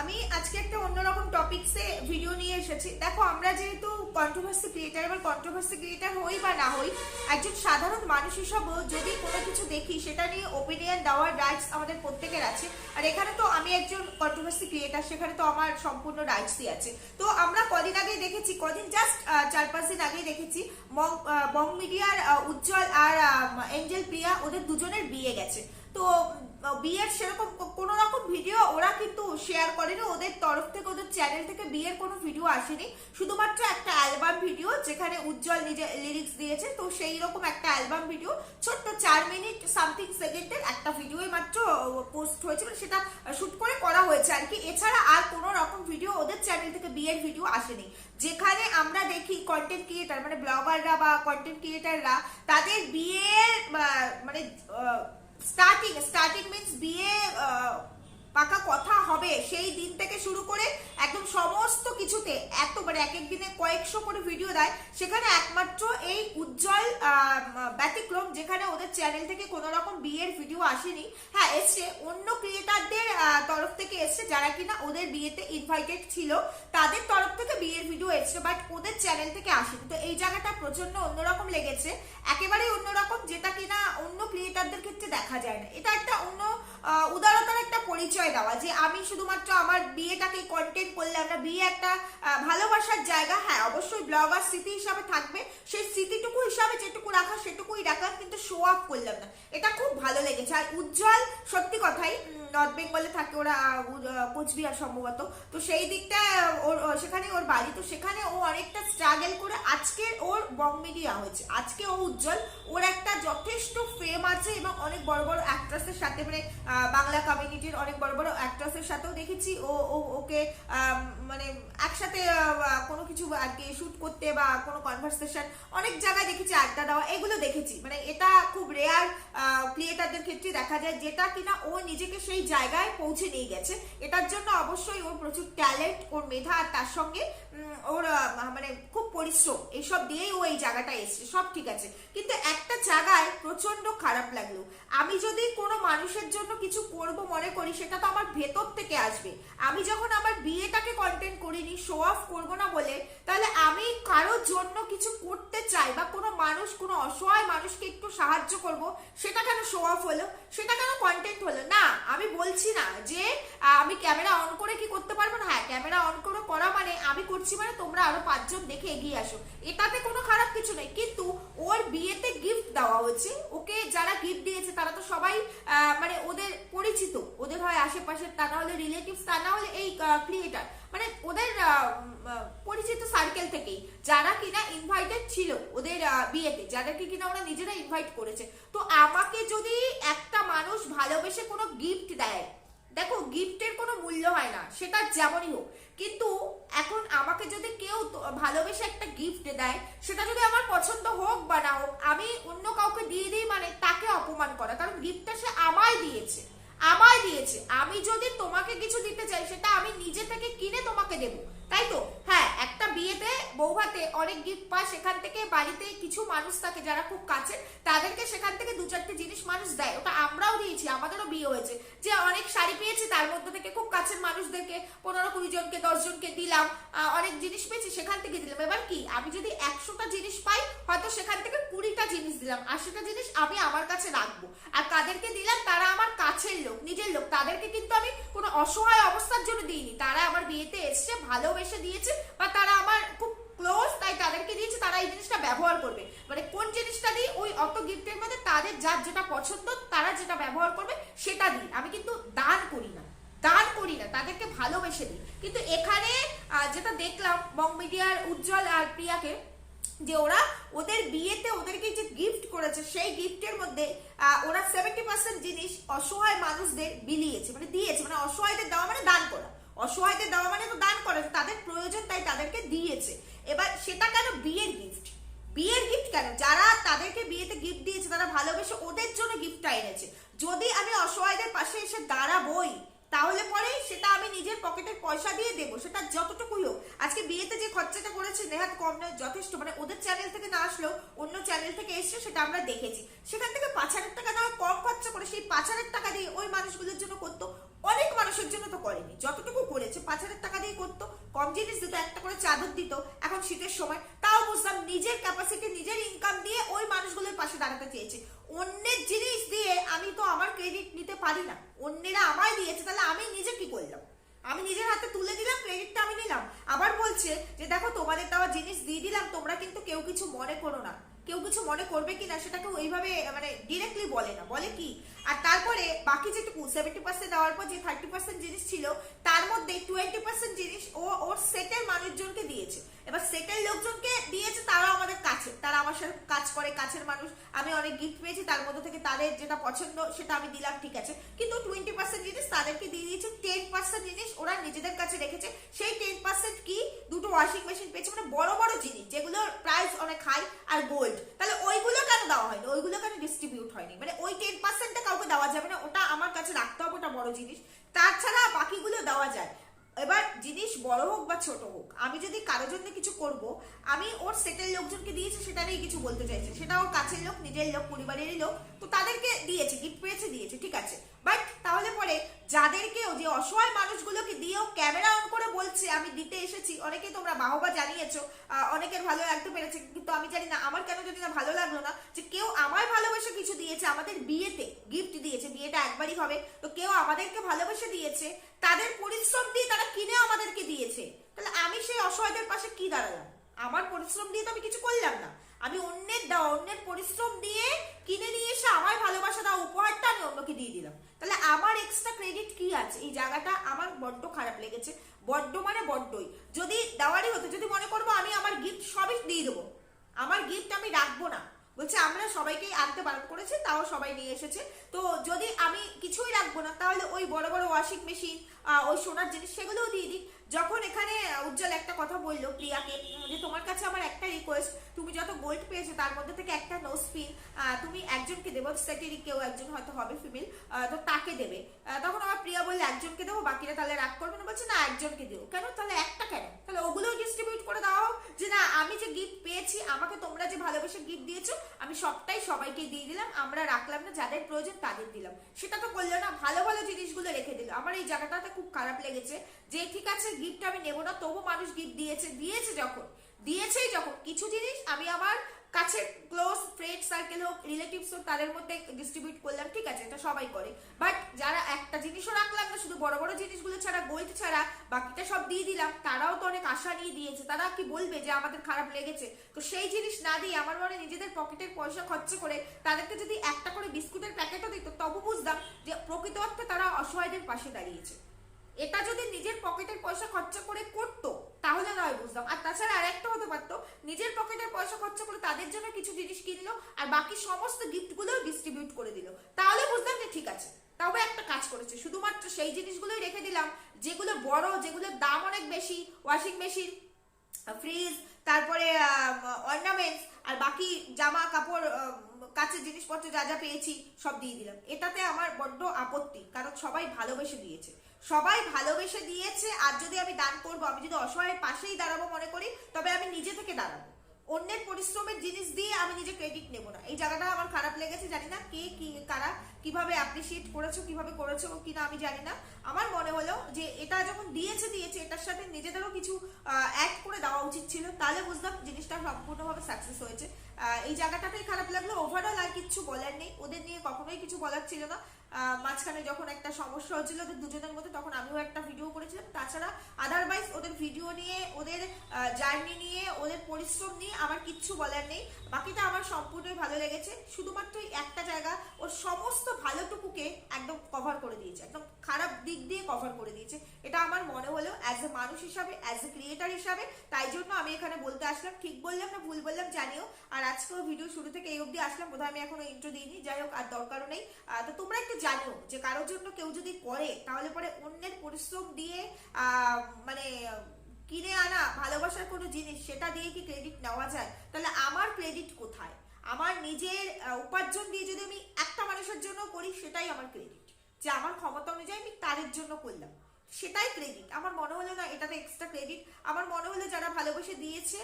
আমি আজকে একটা অন্যরকম টপিকসে ভিডিও নিয়ে এসেছি। দেখো, আমরা যেহেতু কন্ট্রোভার্সি ক্রিয়েটার এবার কন্ট্রোভার্সি ক্রিয়েটার হই বা না হই, একজন সাধারণ মানুষ হিসাবেও যদি কোনো কিছু দেখি, সেটা নিয়ে ওপিনিয়ন দেওয়ার রাইটস আমাদের প্রত্যেকের আছে। আর এখানে তো আমি একজন কন্ট্রোভার্সি ক্রিয়েটার সেখানে তো আমার সম্পূর্ণ রাইটসই আছে। তো আমরা কদিন আগেই দেখেছি, কদিন জাস্ট চার পাঁচ দিন আগেই দেখেছি বং মিডিয়ার উজ্জ্বল আর এঞ্জেল প্রিয়া ওদের দুজনের বিয়ে গেছে। তো বিয়ের সেরকম কোনো রকম ভিডিও ওরা কিন্তু শেয়ার করেনি। ওদের তরফ থেকে, ওদের চ্যানেল থেকে বিয়ের কোনো ভিডিও আসেনি। শুধুমাত্র একটা অ্যালবাম ভিডিও যেখানে উজ্জ্বল নিজে লিরিক্স দিয়েছে। তো সেই রকম একটা অ্যালবাম ভিডিও ছোট্ট চার মিনিট সামথিং সেকেন্ডের একটা ভিডিওই মাত্র পোস্ট হয়েছে। মানে সেটা শ্যুট করে করা হয়েছে আর কি। এছাড়া আর কোনো রকম ভিডিও ওদের চ্যানেল থেকে বিয়ের ভিডিও আসেনি। যেখানে আমরা দেখি কন্টেন্ট ক্রিয়েটার মানে ব্লগাররা বা কন্টেন্ট ক্রিয়েটাররা তাদের বিয়ের মানে স্টার্টিং স্টার্টিং মিন্স বিয়ে পাকা কথা হবে। সেই দিন থেকে শুরু করে একদম সমস্ত কিছুতে এত মানে এক এক দিনে কয়েকশো করে ভিডিও দেয়। সেখানে একমাত্র এই উজ্জ্বল ব্যতিক্রম, যেখানে ওদের চ্যানেল থেকে কোনো রকম বিয়ের ভিডিও আসেনি। হ্যাঁ এসছে। অন্য ক্রিয়েটারদের তরফ থেকে এসছে যারা কিনা ওদের বিয়েতে ইনভাইটেড ছিল। তাদের তরফ ভিডিও এসছে বাট ওদের চ্যানেল থেকে আসেনি তো এই জায়গাটা প্রচণ্ড অন্যরকম লেগেছে। একেবারেই অন্যরকম যেটা কিনা অন্য ক্রিয়েটারদের ক্ষেত্রে দেখা যায় না। এটা একটা অন্য উদারতার একটা পরিচয় দেওয়া যে আমি শুধুমাত্র আমার বিয়েটাকে কন্টেন্ট করলে, আমরা বিয়ে একটা ভালোবাসার জায়গা। হ্যাঁ অবশ্যই ব্লগার স্মৃতি হিসাবে থাকবে। সেই স্মৃতিটুকু হিসাবে যেটুকু রাখা, সেটুকুই রাখা কিন্তু শো অফ করলাম না। এটা খুব ভালো লেগেছে। আর উজ্জ্বল, সত্যি কথাই নর্থ বেঙ্গলে থাকে ওরা কোচবিহার সম্ভবত। তো সেই দিকটা ওর সেখানে ওর বাড়ি। তো সেখানে ও অনেকটা স্ট্রাগল করে আজকে ওর বং মিডিয়া হয়েছে। আজকে ও উজ্জ্বল। ওর একটা যথেষ্ট ফেম আছে এবং অনেক বড় বড় অ্যাক্ট্রেসের সাথে মানে বাংলা কমিউনিটির অনেক বড় বড় অ্যাক্ট্রেসের সাথেও দেখেছি। ও- ওকে মানে একসাথে কোনো কিছু আর কি শ্যুট করতে বা কোনো কনভারসেশন অনেক জায়গায় দেখেছি, আড্ডা দেওয়া, এগুলো দেখেছি। মানে এটা খুব রেয়ার ক্রিয়েটারদের ক্ষেত্রে দেখা যায়, যেটা কিনা ও নিজেকে সেই জায়গায় পৌঁছে নিয়ে গেছে। এটার জন্য অবশ্যই ওর প্রচুর ট্যালেন্ট ওর মেধা আর তার সঙ্গে ওর মানে খুব পরিশ্রম এইসব দিয়েই ও এই জায়গাটায় এসছে, সব ঠিক আছে। কিন্তু একটা জায়গায় প্রচণ্ড খারাপ লাগল। আমি যদি কোনো মানুষের জন্য কিছু করব মনে করি, সেটা তো আমার ভেতর থেকে আসবে। আমি যখন আমার বিয়েটাকে কন্টেন্ট করিনি শো অফ করব না বলে, তাহলে আমি কারোর জন্য কিছু করতে চাই বা কোনো মানুষ, কোনো অসহায় মানুষকে একটু সাহায্য করব, সেটা কেন শো অফ হলো? সেটা কেন কন্টেন্ট হলো? না, আমি বলছি না যে আমি ক্যামেরা অন করে কি করতে পারব না? হ্যাঁ ক্যামেরা অন করে, করা মানে আমি করছি মানে তোমরা আরও পাঁচজন দেখে এগিয়ে আসো। এটাতে কোনো খারাপ কিছু নেই। কিন্তু ওর বিয়েতে গিফট দেওয়া হয়েছে। ওকে যারা গিফট দিয়েছে, তারা তো সবাই মানে ওদের পরিচিত। ওদের হয় আশেপাশের তা না হলে রিলেটিভস তা না হলে এই ক্রিয়েটার মানে ওদের পরিচিত সার্কেল থেকেই। যারা কিনা ইনভাইটেড ছিল ওদের বিয়েতে, যাদেরকে কিনা ওরা নিজেরা ইনভাইট করেছে। তো আমাকে যদি একটা মানুষ ভালোবেসে কোনো গিফট দেয়, দেখো গিফটের কোনো মূল্য হয় না, সেটা যেমনই হোক। কিন্তু এখন আমাকে যদি কেউ ভালোবেসে একটা গিফট দেয়, সেটা যদি আমার পছন্দ হোক বা না হোক, আমি অন্য কাউকে দিয়ে দিই মানে তাকে অপমান করা। কারণ গিফটটা সে আমায় দিয়েছে আমায় দিয়েছে। আমি যদি তোমাকে কিছু দিতে চাই, সেটা আমি নিজে থেকে কিনে তোমাকে দেব। তাই তো? হ্যাঁ একটা বিয়েতে বৌভাতে অনেক গিফট পায়, সেখান থেকে বাড়িতে কিছু মানুষ থাকে যারা খুব কাছে তাদেরকে সেখান থেকে দু চারটে জিনিস মানুষ দেয়। ওটা আমরাও দিয়েছি, আমাদেরও বিয়ে হয়েছে। যে অনেক শাড়ি পেয়েছি, তার মধ্যে থেকে খুব কাছের মানুষদেরকে পনেরো কুড়ি জনকে, দশ জনকে দিলাম অনেক জিনিস পেয়েছি, সেখান থেকে দিলাম। এবার কি, আমি যদি একশোটা জিনিস পাই, হয়তো সেখান থেকে কুড়িটা জিনিস দিলাম। আশিটা জিনিস আমি আমার কাছে রাখব। আর কাদেরকে দিলাম, তারা আমার কাছের লোক, নিজের লোক। তাদেরকে কিন্তু আমি কোনো অসহায় অবস্থার জন্য দিইনি। তারা আমার বিয়েতে এসছে, ভালোবেসে দিয়েছে, বা তারা আমার খুব ক্লোজ তাই তাদেরকে দিয়েছে, তারা এই জিনিসটা ব্যবহার করবে। মানে কোন জিনিসটা দিই, ওই অত গিফটের মধ্যে তাদের যার যেটা পছন্দ, তারা যেটা ব্যবহার করবে, সেটা দিই। আমি কিন্তু দান করি না। দান করি না, তাদেরকে ভালোবেসে দিই। কিন্তু এখানে যেটা দেখলাম বং মিডিয়ার উজ্জ্বল আর প্রিয়াকে যে ওরা ওদের বিয়েতে ওদেরকে যে গিফট করেছে, সেই গিফটের মধ্যে ওরা সেভেন্টি পার্সেন্ট জিনিস অসহায় মানুষদের বিলিয়েছে মানে দিয়েছে মানে অসহায়দের দেওয়া মানে দান করা। অসহায়দের দেওয়া মানে তো দান করা তাদের প্রয়োজন তাই তাদেরকে দিয়েছে। এবার সেটা কেন বিয়ের গিফট বিয়ের গিফট কেন? যারা তাদেরকে বিয়েতে গিফট দিয়েছে, তারা ভালোবেসে ওদের জন্য গিফটটা এনেছে। যদি আমি অসহায়দের পাশে এসে দাঁড়াবই তাহলে পরে সেটা আমি নিজের পকেটের পয়সা দিয়ে দেবো, সেটা যতটুকুই হোক। আজকে বিয়েতে যে খরচাটা করেছে নেহাত কম নয়, যথেষ্ট। মানে ওদের চ্যানেল থেকে না আসলেও অন্য চ্যানেল থেকে এসছে সেটা আমরা দেখেছি। সেখান থেকে পাঁচ হাজার টাকা দেওয়া কম খরচা করে সেই পাঁচ হাজার টাকা দিয়ে ওই মানুষগুলোর জন্য করতো, অনেক মানুষের জন্য তো করেনি। যতটুকু করেছে, পাঁচ হাজার টাকা দিয়ে করতো, কম জিনিস দিত, একটা করে চাদর দিত। এখন শীতের সময় তাও বুঝলাম নিজের ক্যাপাসিটি নিজের ইনকাম দিয়ে ওই মানুষগুলোর পাশে দাঁড়াতে চেয়েছে। অন্যের জিনিস দিয়ে আমি তো আমার ক্রেডিট নিতে পারি না। অন্যেরা আমায় দিয়েছে, তাহলে আমি নিজে কি করলাম? আমি নিজের হাতে তুলে দিলাম ক্রেডিটটা আমি নিলাম। আবার বলছে যে, দেখো, তোমাদের দেওয়া জিনিস দিয়ে দিলাম, তোমরা কিন্তু কেউ কিছু মনে করো না। কেউ কিছু মনে করবে কি না সেটাকে ওইভাবে মানে ডিরেক্টলি বলে না। বলে কি? আর তারপরে বাকি যেটুকু সেভেন্টি পার্সেন্ট দেওয়ার পর যে থার্টি পার্সেন্ট জিনিস ছিল, তার মধ্যে টোয়েন্টি পার্সেন্ট জিনিস ও, ওর সেটের মানুষজনকে দিয়েছে। এবার সেটের লোকজনকে দিয়েছে তারা আমাদের কাছে। তারা আমার সাথে কাজ করে, কাছের মানুষ। আমি অনেক গিফট পেয়েছি, তার মধ্যে থেকে তাদের যেটা পছন্দ সেটা আমি দিলাম, ঠিক আছে। কিন্তু টোয়েন্টি পার্সেন্ট জিনিস তাদেরকে দিয়ে দিয়েছে টেন পার্সেন্ট জিনিস ওরা নিজেদের কাছে রেখেছে। সেই টেন পার্সেন্ট কি? দুটো ওয়াশিং মেশিন পেয়েছে মানে বড় বড় জিনিস যেগুলোর প্রাইস অনেক হাই আর গোল্ড তাহলে ওইগুলো কেন দেওয়া হয়নি? ওইগুলো কেন ডিস্ট্রিবিউট হয়নি? মানে ওই টেন পার্সেন্টটা কাউকে দেওয়া যাবে না, ওটা আমার কাছে রাখতে হবে, ওটা বড় জিনিস। তাছাড়া বাকিগুলো দেওয়া যায়। এবার জিনিস বড় হোক বা ছোট হোক, আমি যদি কারোর জন্য কিছু করব, আমি ওর সেটের লোকজনকে দিয়েছি, সেটা নিয়ে কিছু বলতে চাইছি। সেটা ওর কাছের লোক, নিজের লোক, পরিবারেরই লোক, তো তাদেরকে দিয়েছে গিফট পেয়েছে, দিয়েছে, ঠিক আছে। বাট তাহলে পরে যাদেরকেও যে অসহায় মানুষগুলোকে দিয়েও ক্যামেরা অন করে বলছে, আমি দিতে এসেছি, অনেকে তোমরা বাহবা জানিয়েছো অনেকের ভালো লাগতে পেরেছে, কিন্তু আমি জানি না, আমার কেন যদি না ভালো লাগল না, যে কেউ আমায় ভালোবেসে কিছু দিয়েছে, আমাদের বিয়েতে গিফট দিয়েছে, বিয়েটা একবারই হবে, তো কেউ আমাদেরকে ভালোবেসে দিয়েছে, তাদের পরিশ্রম দিয়ে তারা কিনে আমাদেরকে দিয়েছে তাহলে আমি সেই অসহায়দের পাশে কি দাঁড়ালাম? আমার পরিশ্রম দিয়ে তো আমি কিছু করলাম না। আমি অন্যের দাও অন্যের পরিশ্রম দিয়ে কিনে নিয়ে এসে আমার ভালোবাসা দেওয়া উপহারটা আমি অন্যকে দিয়ে দিলাম। তাহলে আমার এক্সট্রা ক্রেডিট কি আছে? এই জায়গাটা আমার বড্ড খারাপ লেগেছে। বড্ড মানে বড্ডই। যদি দেওয়ারই হতো, যদি মনে করব আমি আমার গিফট সবই দিয়ে দেবো, আমার গিফট আমি রাখব না। বলছে, আমরা সবাইকেই আনতে বারণ করেছি, তাও সবাই নিয়ে এসেছে। তো যদি আমি কিছুই রাখব না, তাহলে ওই বড় বড় ওয়াশিং মেশিন ওই সোনার জিনিস সেগুলোও দিয়ে দিই। যখন এখানে উজ্জ্বল একটা কথা বলল প্রিয়াকে, যে তোমার কাছে আমার একটা রিকোয়েস্ট তুমি যত গোল্ড পেয়েছ, তার মধ্যে থেকে একটা নোজ পিন তুমি একজনকে দেবো সেটেরই কেউ একজন হয়তো হবে ফিমেল তো তাকে দেবে। তখন আমার প্রিয়া বললে, একজনকে দেবো, বাকিরা তাহলে রাগ করবে না। বলছে, না, একজনকে দেবো। কেন? তাহলে একটা কেন? তাহলে ওগুলোও ডিস্ট্রিবিউট করে দেওয়া হোক যে, না, আমি যে গিফট পেয়েছি, আমাকে তোমরা যে ভালোবেসে গিফট দিয়েছ, আমি সবটাই সবাইকে দিয়ে দিলাম, আমরা রাখলাম না, যাদের প্রয়োজন তাদের দিলাম। সেটা তো করল না, ভালো ভালো জিনিসগুলো রেখে দিল। আমার এই জায়গাটাতে খুব খারাপ লেগেছে যে, ঠিক আছে গিফট আমি নেব না, তবু মানুষ গিফট দিয়েছে দিয়েছে যখন, দিয়েছেই যখন। কিছু জিনিস আমি আমার কাছে ক্লোজ ফ্রেন্ড সার্কেল হোক রিলেটিভস হোক, তাদের মধ্যে ডিস্ট্রিবিউট করলাম, ঠিক আছে, এটা সবাই করে। বাট যারা একটা জিনিসও রাখলাম না, শুধু বড় বড় জিনিসগুলো ছাড়া গোল্ড ছাড়া, বাকিটা সব দিয়ে দিলাম, তারাও তো অনেক আশা নিয়ে দিয়েছে। তারা কি বলবে যে আমাদের খারাপ লেগেছে? তো সেই জিনিস না দিয়ে আমার মনে নিজেদের পকেটের পয়সা খরচ করে তাদেরকে যদি একটা করে বিস্কুটের প্যাকেটও দিত, তবু বুঝতাম যে প্রকৃত অর্থে তারা অসহায়দের পাশে দাঁড়িয়েছে। এটা যদি নিজের পকেটের পয়সা খরচা করে করতো, তাহলে নয় বুঝতাম আর তাছাড়া আর একটা হতে পারতো, নিজের পকেটের পয়সা খরচা করে তাদের জন্য কিছু জিনিস কিনলো আর বাকি সমস্ত গিফটগুলো ডিস্ট্রিবিউট করে দিল। তাহলে বুঝতাম যে ঠিক আছে তবে একটা কাজ করেছে। শুধুমাত্র সেই জিনিসগুলোই রেখে দিলাম, যেগুলো বড় যেগুলোর দাম অনেক বেশি ওয়াশিং মেশিন ফ্রিজ তারপরে অর্নামেন্টস আর বাকি জামা কাপড় কাচের জিনিসপত্র যা যা পেয়েছি সব দিয়ে দিলাম। এটাতে আমার বড্ড আপত্তি, কারণ সবাই ভালোবেসে দিয়েছে। সবাই ভালোবেসে দিয়েছে, আর যদি আমি দান করব, আমি যদি অসহায়ের পাশেই দাঁড়াবো মনে করি, তবে আমি নিজে থেকে দাঁড়াবো। অন্যের পরিশ্রমের জিনিস দিয়ে আমি নিজে ক্রেডিট নেব না। এই জায়গাটা আমার খারাপ লেগেছে, জানি না কে কি, কারা কীভাবে অ্যাপ্রিসিয়েট করেছ, কীভাবে করেছ কিনা আমি জানি না। আমার মনে হলো যে এটা যখন দিয়েছে দিয়েছে, এটার সাথে নিজেদেরও কিছু অ্যাড করে দেওয়া উচিত ছিল। তাহলে বুঝলাম জিনিসটা সম্পূর্ণভাবে সাকসেস হয়েছে। এই জায়গাটাতেই খারাপ লাগল। ওভারঅল আর কিচ্ছু বলার নেই। ওদের নিয়ে কখনোই কিছু বলার ছিল না। মাঝখানে যখন একটা সমস্যা হচ্ছিল ওদের দুজনের মধ্যে, তখন আমিও একটা ভিডিও করেছিলাম। তাছাড়া আদারওয়াইজ ওদের ভিডিও নিয়ে, ওদের জার্নি নিয়ে, ওদের পরিশ্রম নিয়ে আমার কিচ্ছু বলার নেই। বাকিটা আমার সম্পূর্ণই ভালো লেগেছে। শুধুমাত্র একটা জায়গা ওর সমস্ত ভালোটুকুকে একদম কভার করে দিয়েছে। একদম খারাপ দিক দিয়ে কভার করে দিয়েছে। এটা আমার মনে হলো অ্যাজ এ মানুষ হিসাবে অ্যাজ এ ক্রিয়েটার হিসাবে, তাই জন্য আমি এখানে বলতে আসলাম। ঠিক বললাম না ভুল বললাম জানিও। আর আজকেও ভিডিও শুরু থেকে এই অবধি আসলাম। বোধহয় আমি এখনও ইন্ট্রো দিইনি। যাই হোক, আর দরকারও নেই। তো তোমরা একটু জানো যে কারোর জন্য কেউ যদি করে, তাহলে পরে অন্যের পরিশ্রম দিয়ে মানে কিনে আনা ভালোবাসার কোনো জিনিস, সেটা দিয়ে কি ক্রেডিট নেওয়া যায়? তাহলে আমার ক্রেডিট কোথায়? আমার নিজের উপার্জন দিয়ে যদি আমি একটা মানুষের জন্য করি, সেটাই আমার ক্রেডিট যে আমার ক্ষমতা অনুযায়ী আমি তাদের জন্য করলাম, সেটাই ক্রেডিট আমার মনে হলো না এটাতে এক্সট্রা ক্রেডিট আমার মনে হলো যারা ভালোবেসে দিয়েছে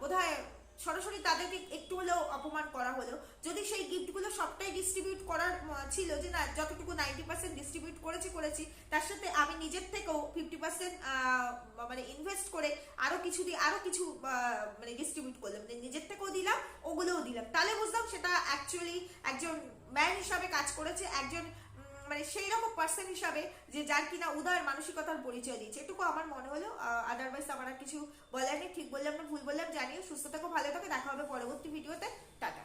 বোধহয় সরাসরি তাদেরকে একটু হলেও অপমান করা হলো। যদি সেই গিফটগুলো সবটাই ডিস্ট্রিবিউট করার ছিল যে না, যতটুকু নাইনটি পার্সেন্ট ডিস্ট্রিবিউট করেছি করেছি, তার সাথে আমি নিজের থেকেও ফিফটি পার্সেন্ট মানে ইনভেস্ট করে আরও কিছু দিয়ে আরও কিছু মানে ডিস্ট্রিবিউট করলাম। মানে নিজের থেকেও দিলাম, ওগুলোও দিলাম। তাহলে বুঝলাম সেটা অ্যাকচুয়ালি একজন ম্যান হিসাবে কাজ করেছে, একজন মানে সেই রকম পার্সন হিসাবে যে যার কিনা উদার মানসিকতার পরিচয় দিয়েছে। এটুকু আমার মনে হলো। আদারওয়াইজ আমার কিছু বলার নেই। ঠিক বললাম না, ভুল বললাম। জানিও, সুস্থ থাকো, ভালো থাকো। দেখা হবে পরবর্তী ভিডিওতে টাটা।